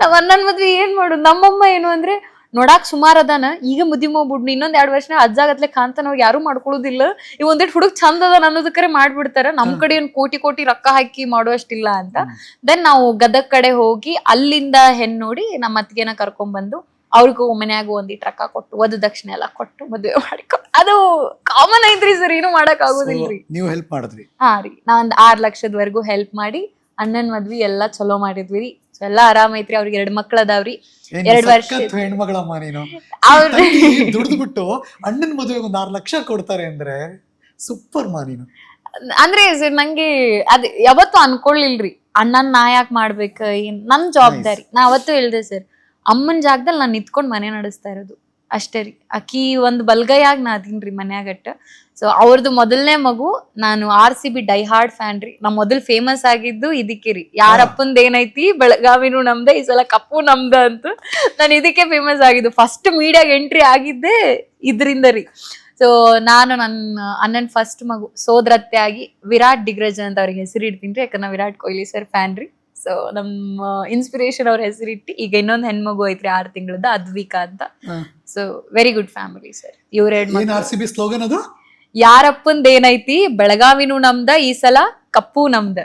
ನಾವ್ ಅಣ್ಣನ್ ಮದ್ವಿ ಏನ್ ಮಾಡುದು? ನಮ್ಮಮ್ಮ ಏನು ಅಂದ್ರೆ ನೋಡಾಕ್ ಸುಮಾರ್ ಅದಾನ. ಈಗ ಮುದ್ದಿ ಮಾಡ್ಬಿಡ್ನಿ ಇನ್ನೊಂದ್ ಎರಡ್ ವರ್ಷ ಅಜ್ಜಾಗತ್ಲೆ ಹೋಗಿ ಯಾರು ಮಾಡ್ಕೊಳ್ಳೋದಿಲ್ಲ ಈ ಒಂದಿಟ್ ಹುಡುಗ್ ಚಂದ ಅದ ಅನ್ನೋದಕ್ಕರೆ ಮಾಡ್ಬಿಡ್ತಾರ. ನಮ್ ಕಡೆ ಏನ್ ಕೋಟಿ ಕೋಟಿ ರೊಕ್ಕ ಹಾಕಿ ಮಾಡುವಷ್ಟಿಲ್ಲ ಅಂತ. ದೆನ್ ನಾವು ಗದಗ್ ಕಡೆ ಹೋಗಿ ಅಲ್ಲಿಂದ ಹೆಣ್ ನೋಡಿ ನಮ್ಮ ಅತ್ತಿಗೆನ ಕರ್ಕೊಂಡ್ ಬಂದು ಅವ್ರಿಗೂ ಮನ್ಯಾಗ ಒಂದಿಟ್ ರೊಕ್ಕ ಕೊಟ್ಟು ವಧು ದಕ್ಷಿಣ ಎಲ್ಲ ಕೊಟ್ಟು ಮದ್ವೆ ಮಾಡ್ಕೊ ಅದು ಕಾಮನ್ ಐತ್ರಿ ಸರ್ ಏನು ಮಾಡಕ್ ಆಗೋದಿಲ್ರಿ. ನೀವು ಹೆಲ್ಪ್ ಮಾಡಿದ್ರಿ? ಹಾ ರೀ. ನಾ ಒಂದ್ ಆರ್ ಲಕ್ಷದವರೆಗೂ ಹೆಲ್ಪ್ ಮಾಡಿ ಅಣ್ಣನ್ ಮದ್ವಿ ಎಲ್ಲಾ ಚಲೋ ಮಾಡಿದ್ವಿ ರೀ. ಸೊ ಎಲ್ಲಾ ಆರಾಮ್ ಐತ್ರಿ ಅವ್ರಿಗೆ ಎರಡು ಮಕ್ಳ ಅದಾವ್ರಿ. ಎರಡು ವರ್ಷ ಹೆಣ್ಮಗಳಮ್ಮ ನೀನು. ಅವ್ರ ದುಡ್ದು ಬಿಟ್ಟು ಅಣ್ಣನ ಮದುವೆಗೆ ಒಂದ್ ಆರು ಲಕ್ಷ ಕೊಡ್ತಾರೆ ಅಂದ್ರೆ ಸೂಪರ್ ಮಾ ನೀನು. ಅಂದ್ರೆ ಸರ್ ನಂಗೆ ಅದ್ ಯಾವತ್ತೂ ಅನ್ಕೊಳ್ಳಿಲ್ರಿ ಅಣ್ಣನ್ ನಾ ಯಾಕೆ ಮಾಡ್ಬೇಕು ಏನ್ ನನ್ ಜವಾಬ್ದಾರಿ. ನಾ ಅವತ್ತು ಹೇಳ್ದೆ ಸರ್ ಅಮ್ಮನ್ ಜಾಗದಲ್ಲಿ ನಾನ್ ನಿತ್ಕೊಂಡ್ ಮನೆ ನಡೆಸ್ತಾ ಇರೋದು. ಅಷ್ಟೇ ರೀ. ಅಕಿ ಒಂದು ಬಲ್ಗೈಯಾಗಿ ನಾ ಅದೀನ್ರಿ ಮನ್ಯಾಗಟ್ಟ ಸೊ ಅವ್ರದ್ದು ಮೊದಲನೇ ಮಗು ನಾನು R C B die hard fan ರೀ. ನಾ ಮೊದಲು ಫೇಮಸ್ ಆಗಿದ್ದು ಇದಕ್ಕೆ ರೀ. ಯಾರಪ್ಪಂದು ಏನೈತಿ? ಬೆಳಗಾವಿನೂ ನಮ್ದೆ ಈ ಸಲ ಕಪ್ಪು ನಮ್ದ ಅಂತ. ನಾನು ಇದಕ್ಕೆ ಫೇಮಸ್ ಆಗಿದ್ದು. ಫಸ್ಟ್ ಮೀಡಿಯಾಗ ಎಂಟ್ರಿ ಆಗಿದ್ದೆ ಇದರಿಂದ ರೀ. ಸೊ ನಾನು ನನ್ನ ಅಣ್ಣನ ಫಸ್ಟ್ ಮಗು ಸೋದ್ರತ್ತೆ ಆಗಿ ವಿರಾಟ್ ಡಿಗ್ರಜ್ ಅಂತ ಅವ್ರಿಗೆ ಹೆಸರು ಇಡ್ತೀನಿ ರೀ. ಯಾಕಂದ್ರೆ ವಿರಾಟ್ ಕೊಹ್ಲಿ ಸರ್ ಫ್ಯಾನ್ ರೀ. ಸೊ ನಮ್ಮ ಇನ್ಸ್ಪಿರೇಷನ್ ಅವ್ರ ಹೆಸರಿಟ್ಟು ಈಗ ಇನ್ನೊಂದು ಹೆಣ್ಮಗು ಐತ್ರಿ ಆರು ತಿಂಗಳದ ಅದ್ವಿಕಾ ಅಂತ. So very good family sir ಇವ್ರೆರಡು R C B slogan ಅದು? ಯಾರಪ್ಪಂದ ಏನೈತಿ? ಬೆಳಗಾವಿನೂ ನಮ್ದ ಈ ಸಲ ಕಪ್ಪು ನಮ್ದ.